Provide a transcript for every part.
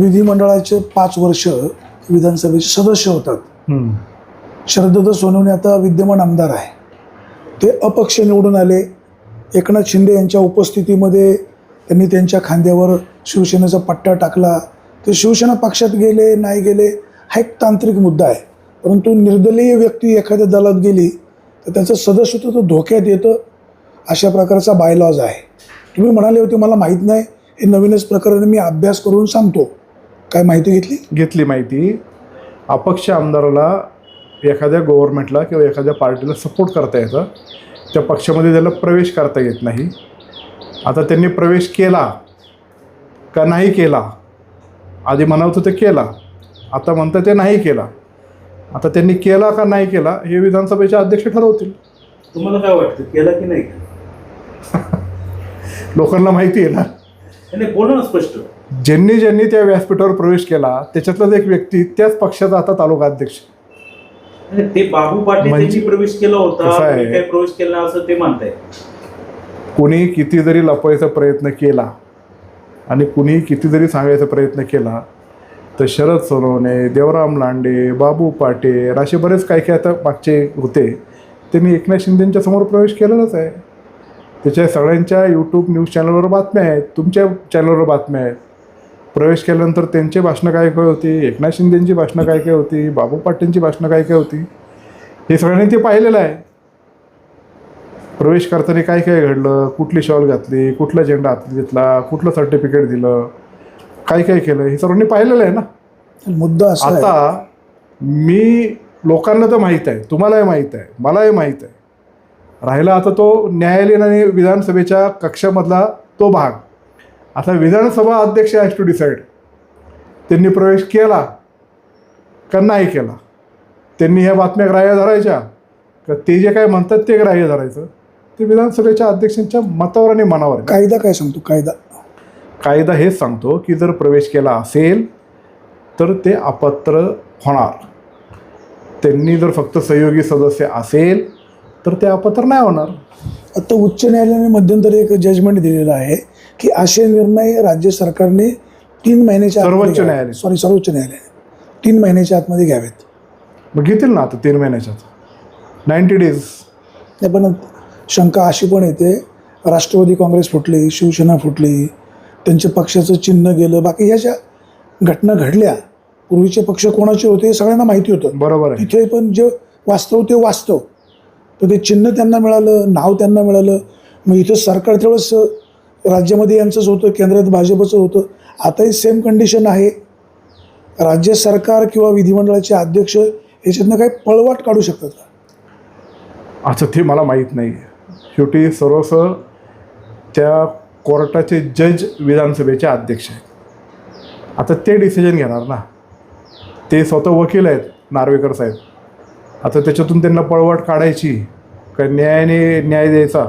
विधिमंडळाचे पाच वर्ष विधानसभेचे सदस्य होतात. शरदत्त सोनवणे आता विद्यमान आमदार आहे. ते अपक्ष निवडून आले. एकनाथ शिंदे यांच्या उपस्थितीमध्ये त्यांनी त्यांच्या खांद्यावर शिवसेनेचा पट्टा टाकला. ते शिवसेना पक्षात गेले नाही गेले हा एक तांत्रिक मुद्दा आहे. परंतु निर्दलीय व्यक्ती एखाद्या दलात गेली तर त्याचं सदस्यत्व धोक्यात येतं. अशा प्रकारचा बायलॉज आहे. तुम्ही म्हणाले होते मला माहीत नाही. हे नवीनच प्रकरण मी अभ्यास करून सांगतो. काय माहिती घेतली? घेतली माहिती. अपक्ष आमदाराला एखाद्या गव्हर्नमेंटला किंवा एखाद्या पार्टीला सपोर्ट करता येतं. त्या पक्षामध्ये त्याला प्रवेश करता येत नाही. आता त्यांनी प्रवेश केला का नाही केला? आधी म्हणत होते केला. आता म्हणतं ते नाही केला. आता त्यांनी केला का नाही केला हे विधानसभेचे अध्यक्ष ठरवतील. तुम्हाला काय वाटतं केलं की नाही लोकांना माहिती आहे ना. नाही बोला स्पष्ट? ज्यांनी ज्यांनी त्या व्यासपीठावर प्रवेश केला त्याच्यातलाच एक व्यक्ती त्याच पक्षाचा आता तालुका अध्यक्ष ते बाबू पाटील म्हणजे- प्रवेश केला होता कसं आहे? तुम्ही काय प्रवेश केला असं ते म्हणताय. कुणी किती जरी लपवायचा प्रयत्न केला आणि कुणी किती जरी सांगायचा प्रयत्न केला तर शरद सोनवणे देवराम लांडे बाबू पाटील असे बरेच काही काही आता मागचे होते. त्यांनी एकनाथ शिंदेच्या समोर प्रवेश केलेलाच आहे. त्याच्या सगळ्यांच्या यूट्यूब न्यूज चॅनलवर बातम्या आहेत तुमच्या चॅनलवर बातम्या आहेत. प्रवेश केल्यानंतर त्यांची भाषणं काय काय होती? एकनाथ शिंदेंची भाषणं काय काय होती? बाबू पाटीलची भाषणं काय काय होती? हे सगळ्यांनी ते पाहिलेलं आहे. प्रवेश करताना काय काय घडलं? कुठली शॉल घातली? कुठला झेंडा हातात घेतला? कुठलं सर्टिफिकेट दिलं? काय काय केलं? हे सर्वांनी पाहिलेलं आहे ना? मुद्दा आता मी लोकांना तर माहीत आहे. तुम्हालाही माहीत आहे. मलाही माहीत आहे. राहिला आता तो न्यायालयीन आणि विधानसभेच्या कक्षामधला तो भाग. आता विधानसभा अध्यक्ष हॅज टू डिसाईड त्यांनी प्रवेश केला का नाही केला? त्यांनी ह्या बातम्या ग्राह्य धरायच्या का ते जे काय म्हणतात ते ग्राह्य धरायचं? ते विधानसभेच्या अध्यक्षांच्या मतावर आणि मनावर. कायदा काय सांगतो? कायदा. कायदा हेच सांगतो की जर प्रवेश केला असेल तर ते अपात्र होणार. त्यांनी जर फक्त सहयोगी सदस्य असेल तर ते अपात्र नाही होणार. आता उच्च न्यायालयाने मध्यंतरी एक जजमेंट दिलेलं आहे. की असे निर्णय राज्य सरकारने तीन महिन्याच्या सर्वोच्च न्यायालय. सॉरी सर्वोच्च न्यायालयाने तीन महिन्याच्या आतमध्ये घ्यावेत. मग घेतील ना आता तीन महिन्याच्यात? नाईन्टी डेज नाही पण शंका अशी पण येते. राष्ट्रवादी काँग्रेस फुटली शिवसेना फुटली त्यांच्या पक्षाचं चिन्ह गेलं बाकी ह्या ज्या घटना घडल्या पूर्वीचे पक्ष कोणाचे होते सगळ्यांना माहिती होतं. बरोबर आहे. तिथे पण जे वास्तव ते वास्तव. तर ते चिन्ह त्यांना मिळालं नाव त्यांना मिळालं. मग इथं सरकार तेवढंच राज्यामध्ये यांचंच होतं केंद्रात भाजपचं होतं. आताही सेम कंडिशन आहे. राज्य सरकार किंवा विधिमंडळाचे अध्यक्ष याच्यातनं काही पळवाट काढू शकतात का? अच्छा ते मला माहीत नाही. शेवटी सर्वस त्या कोर्टाचे जज विधानसभेचे अध्यक्ष आहेत. आता ते डिसिजन घेणार ना. ते स्वतः वकील आहेत नार्वेकर साहेब. आता त्याच्यातून त्यांना पळवाट काढायची का न्यायाने न्याय द्यायचा?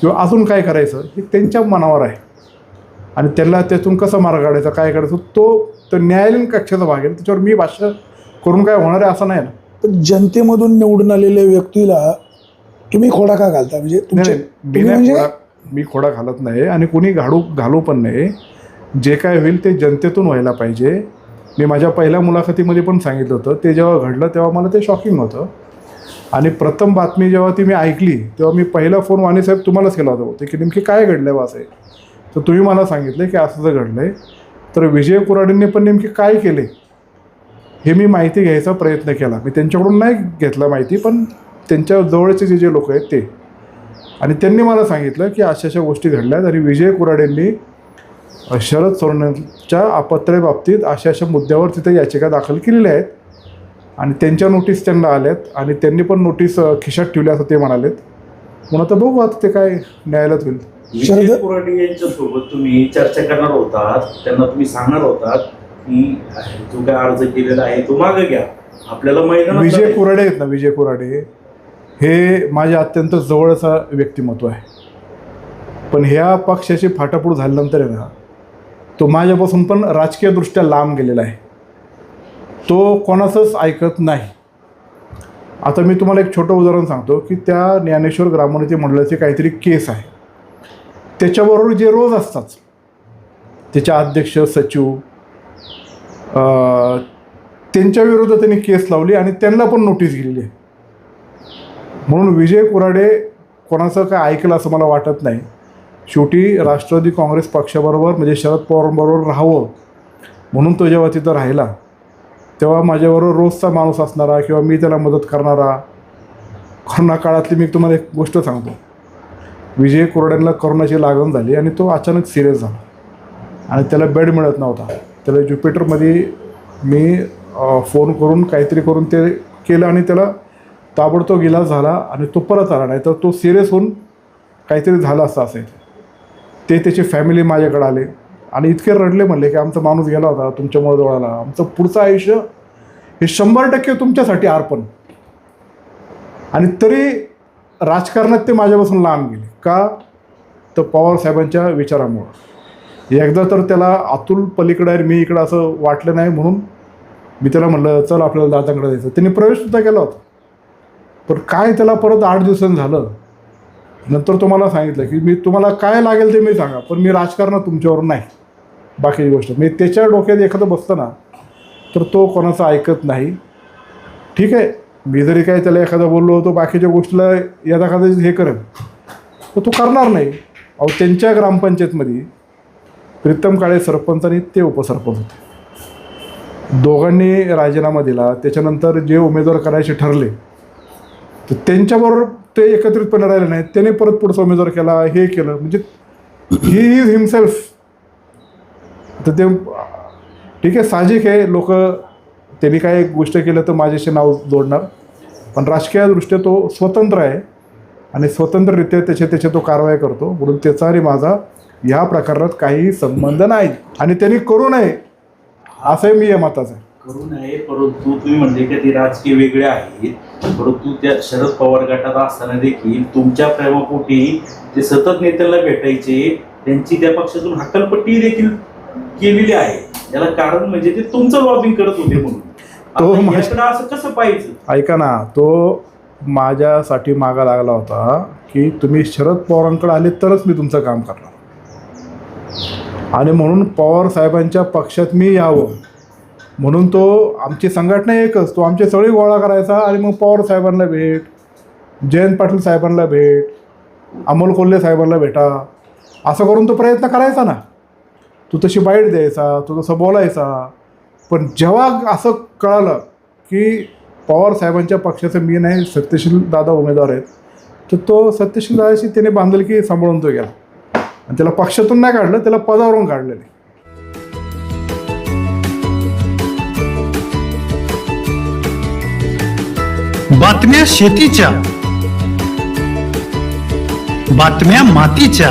किंवा अजून काय करायचं हे त्यांच्या मनावर आहे. आणि त्यांना त्यातून कसा मार्ग काढायचा काय काढायचं तो तर न्यायालयीन कक्षाचा भाग आहे. त्याच्यावर मी भाष्य करून काय होणार आहे असं नाही ना. पण जनतेमधून निवडून आलेल्या व्यक्तीला तुम्ही खोडा का घालता? म्हणजे तुमचे नाही, नाही, मी तुम्ही नाही म्हणजे खोडा मी खोडा घालत नाही आणि कोणी घालू घालू पण नाही. जे काय होईल ते जनतेतून व्हायला पाहिजे. मी माझ्या पहिल्या मुलाखतीमध्ये पण सांगितलं होतं. ते जेव्हा घडलं तेव्हा मला ते शॉकिंग होतं आणि प्रथम बातमी जेव्हा ती मी ऐकली तेव्हा मी पहिला फोन वाणीसाहेब तुम्हालाच केला होता होते की नेमकी काय घडलं आहे वासे तर तुम्ही मला सांगितलं की असं जर घडलं आहे तर विजय कुराडेंनी पण नेमकी काय केले? हे मी माहिती घ्यायचा प्रयत्न केला. मी त्यांच्याकडून नाही घेतला माहिती पण त्यांच्या जवळचे जे जे लोक आहेत ते. आणि त्यांनी मला सांगितलं की अशा अशा गोष्टी घडल्या आणि विजय कुराडेंनी शरद सोनवणेच्या अपत्रेबाबतीत अशा अशा मुद्द्यावर तिथे याचिका दाखल केलेल्या आहेत. आणि त्यांच्या नोटीस त्यांना आल्यात आणि त्यांनी पण नोटीस खिशात ठेवल्या असं ते म्हणालेत. म्हणून आता बघू आता ते काय न्यायालयात होईल. विजय शरद- कुराडे यांच्या सोबत तुम्ही चर्चा करणार होतात. त्यांना तुम्ही सांगणार होतात की जो काय अर्ज केलेला आहे तो मागे घ्या. आपल्याला मैदानात विजय. कुराडे आहेत ना विजय कुराडे हे माझ्या अत्यंत जवळचा व्यक्तिमत्व आहे. पण ह्या पक्षाची फाटाफूट झाल्यानंतर आहे ना तो माझ्यापासून पण राजकीयदृष्ट्या लांब गेलेला आहे. तो कोणाचंच ऐकत नाही. आता मी तुम्हाला एक छोटं उदाहरण सांगतो की त्या ज्ञानेश्वर ग्रामोन्नती मंडळाची काहीतरी केस आहे. त्याच्याबरोबर जे रोज असतात त्याचे अध्यक्ष सचिव त्यांच्या विरोधात त्यांनी केस लावली आणि त्यांना पण नोटीस गेलेली आहे. म्हणून विजय कुराडे कोणाचं काय ऐकलं असं मला वाटत नाही. शेवटी राष्ट्रवादी काँग्रेस पक्षाबरोबर म्हणजे शरद पवारांबरोबर राहावं म्हणून तो जेव्हा तिथं राहिला तेव्हा माझ्याबरोबर रोजचा माणूस असणारा किंवा मी त्याला मदत करणारा कोरोना काळातली मी तुम्हाला एक गोष्ट सांगतो. विजय कोरड्यांना कोरोनाची लागण झाली आणि तो अचानक सिरियस झाला. आणि त्याला बेड मिळत नव्हता. त्याला ज्युपिटरमध्ये मी फोन करून काहीतरी करून ते केलं आणि त्याला ताबडतोब इलाज झाला आणि तो परत आला नाही. तर तो सिरियस होऊन काहीतरी झालं असं असेल ते त्याची फॅमिली माझ्याकडे आले. आणि इतके रडले म्हणले की आमचा माणूस गेला होता तुमच्यामुळे जवळाला आमचं पुढचं आयुष्य हे शंभर टक्के तुमच्यासाठी अर्पण. आणि तरी राजकारणात ते माझ्यापासून लांब गेले. का? तर पवार साहेबांच्या विचारामुळं. एकदा तर त्याला अतुल पलीकडे मी इकडं असं वाटलं नाही म्हणून मी त्याला म्हणलं चल आपल्याला दादांकडे जायचं. त्यांनी प्रवेशसुद्धा केला होता. पण काय त्याला परत आठ दिवसांनी झालं? नंतर तुम्हाला सांगितलं की मी तुम्हाला काय लागेल ते मी सांगा पण मी राजकारणात तुमच्यावर नाही. बाकीची गोष्ट. मी त्याच्या डोक्यात एखादं बसतं ना तर तो कोणाचं ऐकत नाही. ठीक आहे मी जरी काय त्याला एखादा बोललो तो बाकीच्या गोष्टीला यदा कदाचित हे करेल. तर तो करणार नाही. अहो त्यांच्या ग्रामपंचायतमध्ये प्रीतम काळे सरपंच आणि ते उपसरपंच होते. दोघांनी राजीनामा दिला. त्याच्यानंतर जे उमेदवार करायचे ठरले तर त्यांच्याबरोबर ते एकत्रितपणे राहिले नाहीत. त्याने परत पुढचा उमेदवार केला हे केलं. म्हणजे ही इज हिमसेल्फ तर ते ठीक आहे साहजिक आहे. लोक त्यांनी काय गोष्ट केलं तर माझ्याशी नाव जोडणार. पण राजकीयदृष्ट्या तो स्वतंत्र आहे. आणि स्वतंत्ररित्या त्याच्या त्याच्या तो कारवाई करतो. म्हणून त्याचा आणि माझा ह्या प्रकरणात काहीही संबंध नाही. आणि त्यांनी करू नये. असंही मी या मताचं आहे. करू नये परंतु तुम्ही म्हणजे की ते राजकीय वेगळे आहेत. परंतु त्या शरद पवार गटात असताना देखील तुमच्या प्रेमापोटी ते सतत नेत्यांना भेटायचे. त्यांची त्या पक्षातून हक्कलपट्टी देखील केलेली आहे. याला कारण म्हणजे ते तुमचं लॉबिंग करत होते म्हणून. तो असं कसं पाहिजे ऐका ना तो माझ्यासाठी मागा लागला होता की तुम्ही शरद पवारांकडे आले तरच मी तुमचं काम करणार. आणि म्हणून पवार साहेबांच्या पक्षात मी यावं. म्हणून तो आमची संघटना एकच तो आमचे सगळे गोळा करायचा आणि मग पवार साहेबांना भेट जयंत पाटील साहेबांना भेट अमोल कोल्हे साहेबांना भेटा. असं करून तो प्रयत्न करायचा ना. तू तशी बाईट द्यायचा तो तसं बोलायचा. पण जेव्हा असं कळालं की पवार साहेबांच्या पक्षाचं मी नाही सत्यशील दादा उमेदवार आहेत तर तो सत्यशील दादाशी त्याने बांधलकी सांभाळून तो गेला. आणि त्याला पक्षातून नाही काढलं त्याला पदावरून काढलेले बातम्या शेतीच्या बातम्या मातीच्या.